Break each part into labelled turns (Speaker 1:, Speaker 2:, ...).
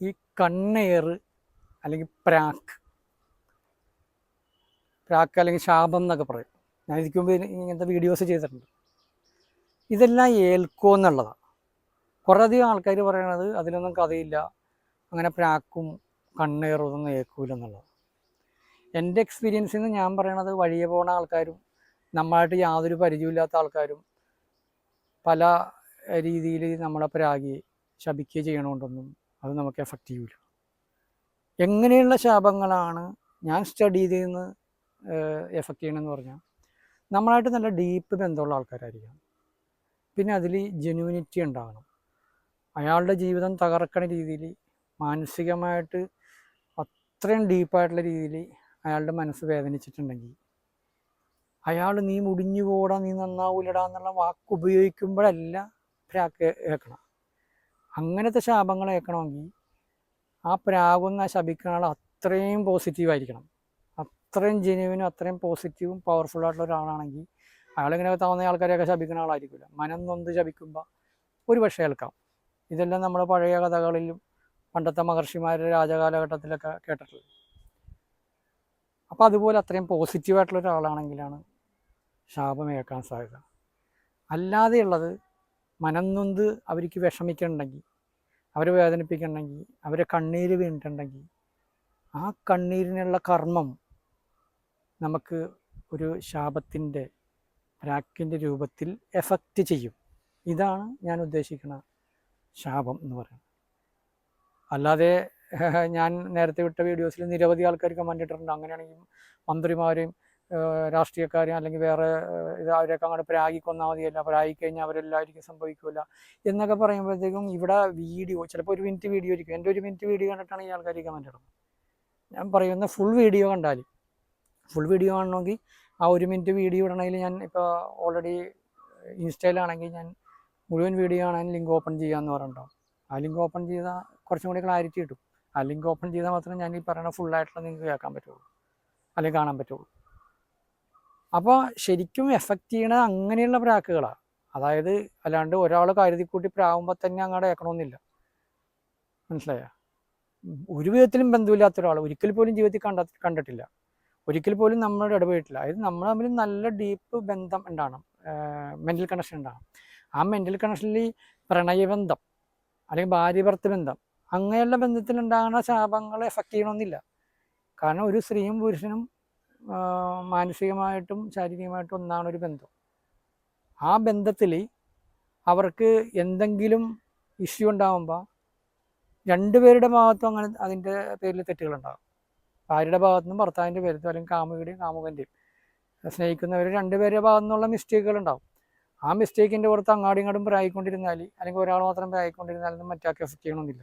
Speaker 1: ഈ കണ്ണേറ് അല്ലെങ്കിൽ പ്രാക്ക്. പ്രാക്ക് അല്ലെങ്കിൽ ശാപം എന്നൊക്കെ പറയും. ഞാൻ ഇതിക്ക് മുമ്പ് ഇങ്ങനത്തെ വീഡിയോസ് ചെയ്തിട്ടുണ്ട്. ഇതെല്ലാം ഏൽക്കോ എന്നുള്ളതാണ് കുറേ അധികം ആൾക്കാർ പറയണത് അതിലൊന്നും കഥയില്ല. അങ്ങനെ പ്രാക്കും കണ്ണേറും ഇതൊന്നും ഏൽക്കൂല എന്നുള്ളത്. എന്റെ എക്സ്പീരിയൻസിൽ നിന്ന് ഞാൻ പറയണത് വഴിയെ പോണ ആൾക്കാരും നമ്മളായിട്ട് യാതൊരു പരിചയമില്ലാത്ത ആൾക്കാരും പല രീതിയിൽ നമ്മളെ പ്രാഗി ശപിക്കുകയോ ചെയ്യണോണ്ടൊന്നും അത് നമുക്ക് എഫക്റ്റ് ചെയ്യൂല. എങ്ങനെയുള്ള ശാപങ്ങളാണ് ഞാൻ സ്റ്റഡി ചെയ്തെന്ന് എഫക്റ്റ് ചെയ്യണമെന്ന് പറഞ്ഞാൽ നമ്മളായിട്ട് നല്ല ഡീപ്പ് ബന്ധമുള്ള ആൾക്കാരായിരിക്കണം. പിന്നെ അതിൽ ജെന്യൂനിറ്റി ഉണ്ടാകണം അയാളുടെ ജീവിതം തകർക്കണ രീതിയിൽ മാനസികമായിട്ട് അത്രയും ഡീപ്പായിട്ടുള്ള രീതിയിൽ അയാളുടെ മനസ്സ് വേദനിച്ചിട്ടുണ്ടെങ്കിൽ അയാൾ നീ മുടിഞ്ഞു പോടാ നീ നന്നാവൂലടാ എന്നുള്ള വാക്ക് ഉപയോഗിക്കുമ്പോഴല്ല പ്രാക്ക് ഏക്കണം അങ്ങനത്തെ ശാപങ്ങൾ ഏൽക്കണമെങ്കിൽ ആ പ്രാകുന്ന ശപിക്കുന്ന ആൾ അത്രയും പോസിറ്റീവ് ആയിരിക്കണം. അത്രയും ജെനുവിനും അത്രയും പോസിറ്റീവും പവർഫുൾ ആയിട്ടുള്ള ഒരാളാണെങ്കിൽ അയാളിങ്ങനെ താവുന്ന ആൾക്കാരെയൊക്കെ ശപിക്കുന്ന ആളായിരിക്കില്ല മനം നൊന്ത് ശപിക്കുമ്പോൾ ഒരു പക്ഷേ കേൾക്കാം. ഇതെല്ലാം നമ്മൾ പഴയ കഥകളിലും പണ്ടത്തെ മഹർഷിമാരുടെ രാജകാലഘട്ടത്തിലൊക്കെ കേട്ടിട്ടുള്ളത് അപ്പോൾ അതുപോലെ അത്രയും പോസിറ്റീവായിട്ടുള്ള ഒരാളാണെങ്കിലാണ് ശാപം ശാപമേക്കാൻ സാധ്യത. അല്ലാതെയുള്ളത് മനംനൊന്ത് അവർക്ക് വിഷമിക്കണമെങ്കിൽ അവരെ വേദനിപ്പിക്കണമെങ്കിൽ അവരെ കണ്ണീര് വീണിട്ടുണ്ടെങ്കിൽ ആ കണ്ണീരിനുള്ള കർമ്മം നമുക്ക് ഒരു ശാപത്തിന്റെ പ്രാക്കിന്റെ രൂപത്തിൽ എഫക്റ്റ് ചെയ്യും. ഇതാണ് ഞാൻ ഉദ്ദേശിക്കുന്ന ശാപം എന്ന് പറയുന്നത്. അല്ലാതെ ഞാൻ നേരത്തെ വിട്ട വീഡിയോസിൽ നിരവധി ആൾക്കാർ കമന്റ് ഇട്ടിട്ടുണ്ട്. അങ്ങനെയാണെങ്കിൽ മന്ത്രിമാരെയും രാഷ്ട്രീയക്കാരെയും അല്ലെങ്കിൽ വേറെ ഇത് അവരൊക്കെ അങ്ങോട്ട് പ്രാഗി കൊന്നാൽ മതിയല്ല പ്രാഗിക്കഴിഞ്ഞാൽ അവരെല്ലാവർക്കും സംഭവിക്കില്ല എന്നൊക്കെ പറയുമ്പോഴത്തേക്കും ഇവിടെ വീഡിയോ ചിലപ്പോൾ ഒരു മിനിറ്റ് വീഡിയോ ആയിരിക്കും. എന്റെ ഒരു മിനിറ്റ് വീഡിയോ കണ്ടിട്ടാണ് ഈ ആൾക്കാർ കമന്റ് ഇടുന്നത്. ഞാൻ പറയുന്ന ഫുൾ വീഡിയോ കണ്ടാൽ. ഫുൾ വീഡിയോ കാണണമെങ്കിൽ ആ ഒരു മിനിറ്റ് വീഡിയോ ഇടണമെങ്കിൽ ഞാൻ ഇപ്പോൾ ഓൾറെഡി ഇൻസ്റ്റയിലാണെങ്കിൽ ഞാൻ മുഴുവൻ വീഡിയോ കാണാൻ ലിങ്ക് ഓപ്പൺ ചെയ്യാമെന്ന് പറഞ്ഞിട്ടുണ്ടാവും. ആ ലിങ്ക് ഓപ്പൺ ചെയ്താൽ കുറച്ചും കൂടി ക്ലാരിറ്റി കിട്ടും. ആ ലിങ്ക് ഓപ്പൺ ചെയ്താൽ മാത്രമേ ഞാൻ ഈ പറയുന്ന ഫുള്ളായിട്ടുള്ള നിങ്ങൾക്ക് കേൾക്കാൻ പറ്റുള്ളൂ. അല്ലെങ്കിൽ കാണാൻ പറ്റുള്ളൂ. അപ്പോൾ ശരിക്കും എഫക്റ്റ് ചെയ്യണത് അങ്ങനെയുള്ള പ്രാക്കുകളാണ് അതായത് അല്ലാണ്ട് ഒരാൾ കരുതിക്കൂട്ടി പ്രാവുമ്പോൾ തന്നെ അങ്ങോട്ട് ഏക്കണമെന്നില്ല മനസ്സിലായ? ഒരു വിധത്തിലും ബന്ധമില്ലാത്ത ഒരാൾ ഒരിക്കൽ പോലും ജീവിതത്തിൽ കണ്ട കണ്ടിട്ടില്ല. ഒരിക്കൽ പോലും നമ്മളോട് ഇടപെട്ടില്ല അതായത് നമ്മൾ തമ്മിൽ നല്ല ഡീപ്പ് ബന്ധം ഉണ്ടാകണം മെന്റൽ കണക്ഷൻ ഉണ്ടാകണം ആ മെന്റൽ കണക്ഷനിൽ പ്രണയബന്ധം അല്ലെങ്കിൽ ഭാര്യ ഭർത്തൃ ബന്ധം അങ്ങനെയുള്ള ബന്ധത്തിലുണ്ടാകുന്ന ശാപങ്ങളെ എഫക്റ്റ് ചെയ്യണമെന്നില്ല കാരണം ഒരു സ്ത്രീയും പുരുഷനും മാനസികമായിട്ടും ശാരീരികമായിട്ടും ഒന്നാണ് ഒരു ബന്ധം. ആ ബന്ധത്തിൽ അവർക്ക് എന്തെങ്കിലും ഇഷ്യൂ ഉണ്ടാകുമ്പോൾ രണ്ടുപേരുടെ ഭാഗത്തും അങ്ങനെ അതിന്റെ പേരിൽ തെറ്റുകളുണ്ടാകും. ഭാര്യയുടെ ഭാഗത്തു നിന്നും ഭർത്താവിന്റെ പേരത്തും അല്ലെങ്കിൽ കാമുകിയുടെയും കാമുകന്റെയും സ്നേഹിക്കുന്നവർ രണ്ടുപേരുടെ ഭാഗത്തു നിന്നുള്ള മിസ്റ്റേക്കുകൾ ഉണ്ടാകും ആ മിസ്റ്റേക്കിന്റെ പുറത്ത് അങ്ങാടും ഇങ്ങോട്ടും പ്രായിക്കൊണ്ടിരുന്നാൽ അല്ലെങ്കിൽ ഒരാൾ മാത്രം പ്രായിക്കൊണ്ടിരുന്നാലൊന്നും മറ്റാൾക്ക് എഫക്റ്റ് ചെയ്യണമെന്നില്ല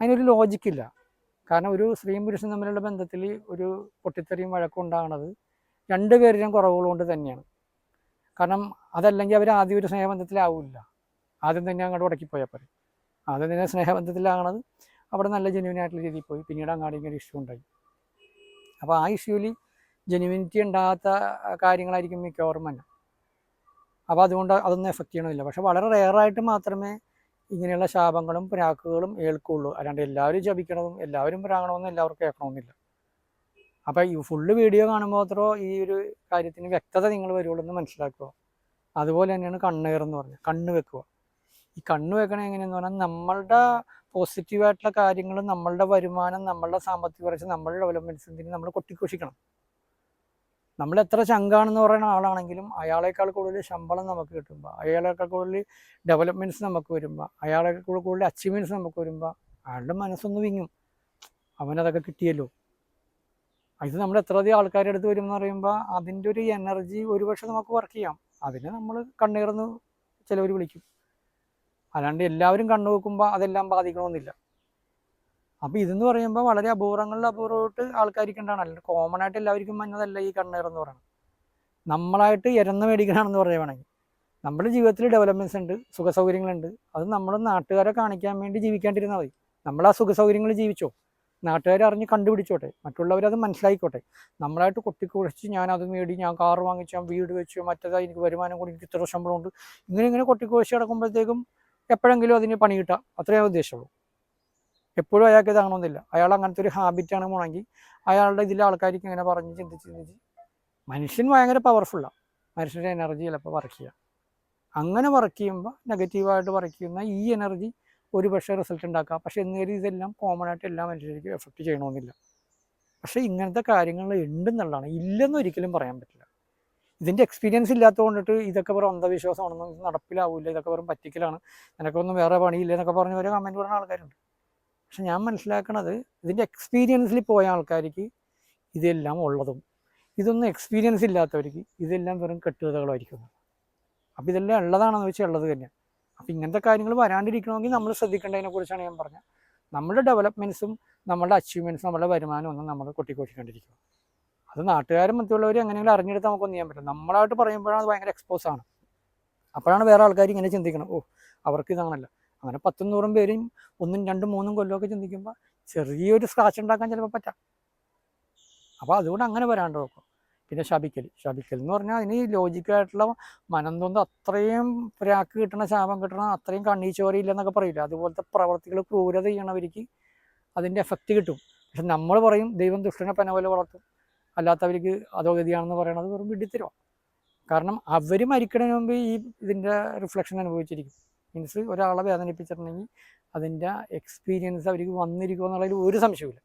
Speaker 1: അതിനൊരു ലോജിക്കില്ല കാരണം ഒരു സ്ത്രീയും പുരുഷനും തമ്മിലുള്ള ബന്ധത്തിൽ ഒരു പൊട്ടിത്തെറിയും വഴക്കും ഉണ്ടാകുന്നത് രണ്ട് പേരുടെയും കുറവുകളുകൊണ്ട് തന്നെയാണ്. കാരണം അതല്ലെങ്കിൽ അവർ ആദ്യം ഒരു സ്നേഹബന്ധത്തിലാവില്ല. ആദ്യം തന്നെ അങ്ങോട്ട് ഉടക്കിപ്പോയാൽ പോരെ. ആദ്യം തന്നെ സ്നേഹബന്ധത്തിലാകണത് അവിടെ നല്ല ജെന്യൂൻ ആയിട്ടുള്ള രീതിയിൽ പോയി. പിന്നീട് അങ്ങാടി ഇങ്ങനെ ഇഷ്യൂ ഉണ്ടായി. അപ്പോൾ ആ ഇഷ്യൂവിൽ ജെന്യൂനിറ്റി ഉണ്ടാകാത്ത കാര്യങ്ങളായിരിക്കും മിക്കവാറും തന്നെ അപ്പോൾ അതുകൊണ്ട് അതൊന്നും എഫക്റ്റ് ചെയ്യണമില്ല. പക്ഷെ വളരെ റെയറായിട്ട് മാത്രമേ ഇങ്ങനെയുള്ള ശാപങ്ങളും പ്രാക്കുകളും ഏൽക്കുള്ളൂ. അല്ലാണ്ട് എല്ലാവരും ജപിക്കണതും എല്ലാവരും പ്രാകണമെന്നും എല്ലാവർക്കും കേൾക്കണമെന്നില്ല അപ്പോൾ ഈ ഫുള്ള് വീഡിയോ കാണുമ്പോൾ മാത്രമോ ഈ ഒരു കാര്യത്തിന് വ്യക്തത നിങ്ങൾ വരുള്ളൂ എന്ന് മനസ്സിലാക്കുക. അതുപോലെ തന്നെയാണ് കണ്ണുകർ എന്ന് പറഞ്ഞത് കണ്ണ് വെക്കുക. ഈ കണ്ണ് വെക്കണ എങ്ങനെയെന്ന് പറഞ്ഞാൽ നമ്മളുടെ പോസിറ്റീവായിട്ടുള്ള കാര്യങ്ങൾ നമ്മളുടെ വരുമാനം നമ്മളുടെ സാമ്പത്തിക വളർച്ച നമ്മളുടെ ഡെവലപ്മെന്റ്സിന് നമ്മൾ കൊട്ടിഘോഷിക്കണം. നമ്മൾ എത്ര ചങ്കാണെന്ന് പറയുന്ന ആളാണെങ്കിലും അയാളേക്കാൾ കൂടുതൽ ശമ്പളം നമുക്ക് കിട്ടുമ്പോൾ അയാളേക്കാൾ കൂടുതൽ ഡെവലപ്മെന്റ്സ് നമുക്ക് വരുമ്പോൾ അയാളേക്കാൾ കൂടുതൽ അച്ചീവ്മെന്റ്സ് നമുക്ക് വരുമ്പോൾ അയാളുടെ മനസ്സൊന്ന് വിങ്ങും. അവനതൊക്കെ കിട്ടിയല്ലോ. ഇത് നമ്മൾ എത്ര അധികം ആൾക്കാരുടെ അടുത്ത് വരും എന്ന് പറയുമ്പോൾ അതിന്റെ ഒരു എനർജി ഒരുപക്ഷെ നമുക്ക് വർക്ക് ചെയ്യാം. അതിനെ നമ്മൾ കണ്ണീർന്ന് ചിലവർ വിളിക്കും. അല്ലാണ്ട് എല്ലാവരും കണ്ണു വെക്കുമ്പോൾ അതെല്ലാം ബാധിക്കണമെന്നില്ല. അപ്പോൾ ഇതെന്ന് പറയുമ്പോൾ വളരെ അപൂർവങ്ങളിൽ അപൂർവമായിട്ട് ആൾക്കാർക്ക് ഉണ്ടാണ് അല്ല കോമൺ ആയിട്ട് എല്ലാവർക്കും വന്നതല്ല ഈ കണ്ണീർ എന്ന് പറയുന്നത് നമ്മളായിട്ട് ഇരന്ന് മേടിക്കണമെന്ന് പറയുകയാണെങ്കിൽ നമ്മുടെ ജീവിതത്തിൽ ഡെവലപ്മെന്റ്സ് ഉണ്ട് സുഖ സൗകര്യങ്ങളുണ്ട് അത് നമ്മൾ നാട്ടുകാരെ കാണിക്കാൻ വേണ്ടി ജീവിക്കാണ്ടിരുന്നാൽ മതി. നമ്മൾ ആ സുഖ സൗകര്യങ്ങൾ ജീവിച്ചോ? നാട്ടുകാരെ അറിഞ്ഞ് കണ്ടുപിടിച്ചോട്ടെ? മറ്റുള്ളവരത് മനസ്സിലായിക്കോട്ടെ? നമ്മളായിട്ട് കൊട്ടിക്കുഴച്ച് ഞാൻ അത് മേടി ഞാൻ കാർ വാങ്ങിച്ചു ഞാൻ വീട് വെച്ചു മറ്റേതാ എനിക്ക് വരുമാനം കൂടി എനിക്ക് ഇത്ര ശമ്പളമുണ്ട്. ഇങ്ങനെ ഇങ്ങനെ കൊട്ടിക്കുഴച്ച് കിടക്കുമ്പോഴത്തേക്കും എപ്പോഴെങ്കിലും അതിന് പണി കിട്ടാം. അത്രയേ ഉദ്ദേശമുള്ളൂ. എപ്പോഴും അയാൾക്ക് ഇതാകണമെന്നില്ല. അയാൾ അങ്ങനത്തെ ഒരു ഹാബിറ്റ് ആണ് മുണങ്ങി അയാളുടെ ഇതിലെ ആൾക്കാർക്ക് ഇങ്ങനെ പറഞ്ഞ് ചിന്തിച്ച് ചിന്തിച്ച് മനുഷ്യൻ ഭയങ്കര പവർഫുള്ളാണ് മനുഷ്യന്റെ എനർജി ചിലപ്പോൾ വർക്ക് ചെയ്യുക അങ്ങനെ വർക്ക് ചെയ്യുമ്പോൾ നെഗറ്റീവായിട്ട് വർക്ക് ചെയ്യുന്ന ഈ എനർജി ഒരു പക്ഷേ റിസൾട്ട് ഉണ്ടാക്കാം പക്ഷേ എന്നേലും ഇതെല്ലാം കോമൺ ആയിട്ട് എല്ലാ മനുഷ്യർക്കും എഫക്റ്റ് ചെയ്യണമെന്നില്ല പക്ഷേ ഇങ്ങനത്തെ കാര്യങ്ങൾ ഉണ്ടെന്നുള്ളതാണ് ഇല്ലെന്ന് ഒരിക്കലും പറയാൻ പറ്റില്ല. ഇതിന്റെ എക്സ്പീരിയൻസ് ഇല്ലാത്തത് കൊണ്ടിട്ട് ഇതൊക്കെ വെറും അന്ധവിശ്വാസമാണെന്നും നടപ്പിലാവില്ല ഇതൊക്കെ വെറും പറ്റിക്കലാണ് നിനക്കൊന്നും വേറെ പണിയില്ല എന്നൊക്കെ പറഞ്ഞ് വരെ കമന്റ് പറയുന്ന ആൾക്കാരുണ്ട്. പക്ഷെ ഞാൻ മനസ്സിലാക്കണത് ഇതിന്റെ എക്സ്പീരിയൻസിൽ പോയ ആൾക്കാർക്ക് ഇതെല്ലാം ഉള്ളതും ഇതൊന്നും എക്സ്പീരിയൻസ് ഇല്ലാത്തവർക്ക് ഇതെല്ലാം വെറും കെട്ടുകഥകളായിരിക്കും. അപ്പോൾ ഇതെല്ലാം ഉള്ളതാണെന്ന് വെച്ചാൽ ഉള്ളത് തന്നെയാണ് അപ്പോൾ ഇങ്ങനത്തെ കാര്യങ്ങൾ വരാണ്ടിരിക്കണമെങ്കിൽ നമ്മൾ ശ്രദ്ധിക്കേണ്ടതിനെ കുറിച്ചാണ് ഞാൻ പറഞ്ഞത്. നമ്മുടെ ഡെവലപ്മെന്റ്സും നമ്മുടെ അച്ചീവ്മെന്റ്സും നമ്മുടെ വരുമാനം ഒന്നും നമ്മൾ കൊട്ടിക്കൊട്ടിക്കൊണ്ടിരിക്കും അത് നാട്ടുകാരും മറ്റുള്ളവർ എങ്ങനെയെങ്കിലും അറിഞ്ഞെടുത്ത് നമുക്കൊന്നും ചെയ്യാൻ പറ്റില്ല. നമ്മളായിട്ട് പറയുമ്പോഴാണ് അത് ഭയങ്കര എക്സ്പോസ് ആണ്. അപ്പോഴാണ് വേറെ ആൾക്കാർ ഇങ്ങനെ ചിന്തിക്കണം ഓ അവർക്ക് ഇതാണല്ലോ. അങ്ങനെ പത്തും നൂറും പേരും ഒന്നും രണ്ടും മൂന്നും കൊല്ലമൊക്കെ ചിന്തിക്കുമ്പോൾ ചെറിയൊരു സ്ക്രാച്ച് ഉണ്ടാക്കാൻ ചിലപ്പോൾ പറ്റാം. അപ്പോൾ അതുകൊണ്ട് അങ്ങനെ വരാണ്ട് നോക്കും. പിന്നെ ശപിക്കൽ. ശപിക്കൽ എന്ന് പറഞ്ഞാൽ അതിന് ലോജിക്കായിട്ടുള്ള മനം അത്രയും പ്രാക്ക് കിട്ടണ ശാപം കിട്ടണം അത്രയും കണ്ണീ ചോരയില്ല എന്നൊക്കെ പറയില്ല? അതുപോലത്തെ പ്രവർത്തികൾ ക്രൂരത ചെയ്യണവർക്ക് അതിന്റെ എഫക്റ്റ് കിട്ടും. പക്ഷെ നമ്മൾ പറയും ദൈവം ദുഷ്ടനെ പന പോലെ വളർത്തും. അല്ലാത്തവർക്ക് അധോഗതിയാണെന്ന് പറയണത് വെറും വിഡിത്തരമാണ് കാരണം അവർ മരിക്കണതിന് മുമ്പ് ഈ ഇതിന്റെ റിഫ്ലക്ഷൻ അനുഭവിച്ചിരിക്കും. മീൻസ് ഒരാളെ വേദനിപ്പിച്ചിട്ടുണ്ടെങ്കിൽ അതിന്റെ എക്സ്പീരിയൻസ് അവർക്ക് വന്നിരിക്കുമോ എന്നുള്ളതിൽ ഒരു സംശയമില്ല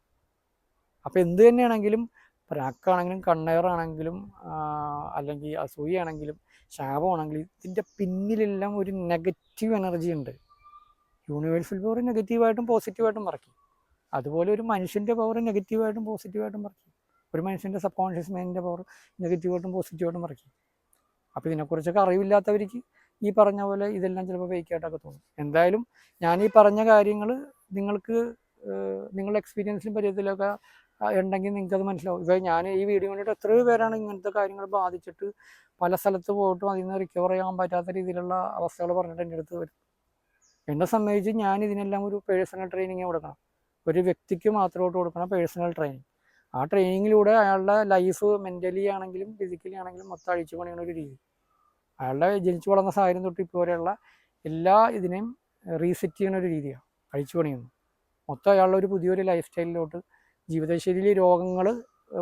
Speaker 1: അപ്പോൾ എന്ത് തന്നെയാണെങ്കിലും പ്രാക്കാണെങ്കിലും കണ്ണയറാണെങ്കിലും അല്ലെങ്കിൽ അസൂയാണെങ്കിലും ശാപമാണെങ്കിലും ഇതിന്റെ പിന്നിലെല്ലാം ഒരു നെഗറ്റീവ് എനർജി ഉണ്ട്. യൂണിവേഴ്സൽ പവർ നെഗറ്റീവായിട്ടും പോസിറ്റീവായിട്ടും ചെയ്യും അതുപോലെ ഒരു മനുഷ്യന്റെ പവർ നെഗറ്റീവായിട്ടും പോസിറ്റീവായിട്ടും ചെയ്യും ഒരു മനുഷ്യന്റെ സബ് കോൺഷ്യസ് മൈൻഡിന്റെ പവർ നെഗറ്റീവായിട്ടും പോസിറ്റീവായിട്ടും ചെയ്യും അപ്പോൾ ഇതിനെക്കുറിച്ചൊക്കെ അറിവില്ലാത്തവർക്ക് ഈ പറഞ്ഞ പോലെ ഇതെല്ലാം ചിലപ്പോൾ ഫേക്കായിട്ടൊക്കെ തോന്നും. എന്തായാലും ഞാൻ ഈ പറഞ്ഞ കാര്യങ്ങൾ നിങ്ങൾക്ക് നിങ്ങളുടെ എക്സ്പീരിയൻസിലും പരിചയത്തിലൊക്കെ ഉണ്ടെങ്കിൽ നിങ്ങൾക്ക് അത് മനസ്സിലാവും. ഇപ്പോൾ ഞാൻ ഈ വീഡിയോ കണ്ടിട്ട് എത്രയോ പേരാണ് ഇങ്ങനത്തെ കാര്യങ്ങൾ ബാധിച്ചിട്ട് പല സ്ഥലത്ത് പോയിട്ടും അതിൽ നിന്ന് റിക്കവർ ചെയ്യാൻ പറ്റാത്ത രീതിയിലുള്ള അവസ്ഥകൾ പറഞ്ഞിട്ട് എന്റെ അടുത്ത് വരും. എന്നെ സംബന്ധിച്ച് ഞാൻ ഇതിനെല്ലാം ഒരു പേഴ്സണൽ ട്രെയിനിങ് കൊടുക്കണം. ഒരു വ്യക്തിക്ക് മാത്രമായിട്ട് കൊടുക്കണം പേഴ്സണൽ ട്രെയിനിങ് ആ ട്രെയിനിങ്ങിലൂടെ അയാളുടെ ലൈഫ് മെന്റലി ആണെങ്കിലും ഫിസിക്കലി ആണെങ്കിലും മൊത്തം അഴിച്ചു പണിയുന്ന ഒരു രീതി. അയാളുടെ ജനിച്ചു വളർന്ന സാഹചര്യം തൊട്ട് ഇപ്പോൾ വരെയുള്ള എല്ലാ ഇതിനെയും റീസെറ്റ് ചെയ്യുന്ന ഒരു രീതിയാണ് അഴിച്ചു പണിയുന്നു. മൊത്തം അയാളുടെ ഒരു പുതിയൊരു ലൈഫ് സ്റ്റൈലിലോട്ട് ജീവിതശൈലി രോഗങ്ങൾ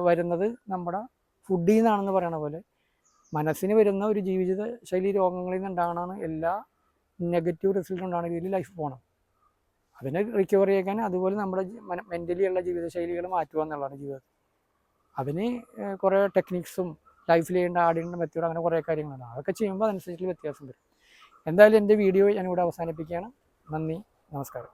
Speaker 1: വരുന്നത് നമ്മുടെ ഫുഡിൽ നിന്നാണെന്ന് പറയണ പോലെ മനസ്സിന് വരുന്ന ഒരു ജീവിത ശൈലി രോഗങ്ങളിൽ നിന്നുണ്ടാകണമാണ് എല്ലാ നെഗറ്റീവ് റിസൾട്ട് ഉണ്ടാകുന്ന രീതിയിൽ ലൈഫ് പോകണം അതിനെ റിക്കവർ ചെയ്യാൻ അതുപോലെ നമ്മുടെ മെന്റലി ഉള്ള ജീവിതശൈലികൾ മാറ്റുക എന്നുള്ളതാണ് ജീവിതത്തിൽ അതിന് കുറേ ടെക്നിക്സും ലൈഫിൽ ചെയ്യേണ്ട ആടേണ്ട മെത്തേഡ് അങ്ങനെ കുറേ കാര്യങ്ങളുണ്ട് അതൊക്കെ ചെയ്യുമ്പോൾ അതനുസരിച്ചുള്ള വ്യത്യാസം വരും. എന്തായാലും എന്റെ വീഡിയോ ഞാനിവിടെ അവസാനിപ്പിക്കുകയാണ്. നന്ദി. നമസ്കാരം.